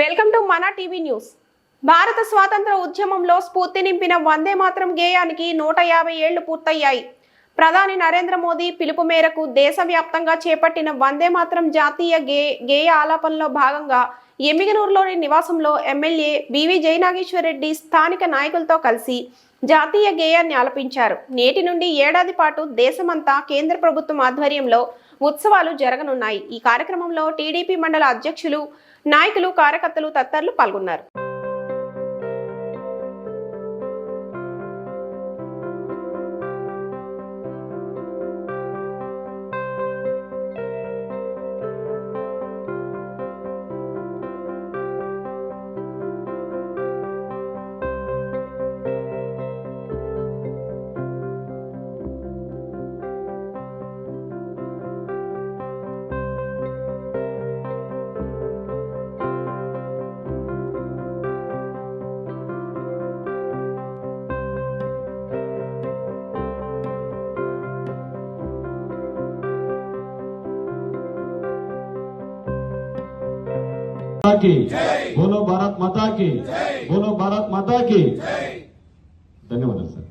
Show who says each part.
Speaker 1: Welcome to Mana TV news. భారత స్వాతంత్ర ఉద్యమంలో స్ఫూర్తి నింపిన వందే మాత్రం గేయానికి నూట యాభై ఏళ్ళు పూర్తయ్యాయి. ప్రధాని నరేంద్ర మోదీ పిలుపు మేరకు దేశవ్యాప్తంగా చేపట్టిన వందే మాత్రం జాతీయ గే గేయ ఆలాపనలో భాగంగా ఎమ్మిగనూరులోని నివాసంలో ఎమ్మెల్యే బివి జయనాగేశ్వరరెడ్డి స్థానిక నాయకులతో కలిసి జాతీయ గేయాన్ని ఆలపించారు. నేటి నుండి ఏడాది పాటు దేశమంతా కేంద్ర ప్రభుత్వం ఆధ్వర్యంలో ఉత్సవాలు జరగనున్నాయి. ఈ కార్యక్రమంలో టీడీపీ మండల అధ్యక్షులు నాయకులు కార్యకర్తలు తదితరులు పాల్గొన్నారు.
Speaker 2: की। बोलो भारत माता की। बोलो भारत माता की। धन्यवाद सर।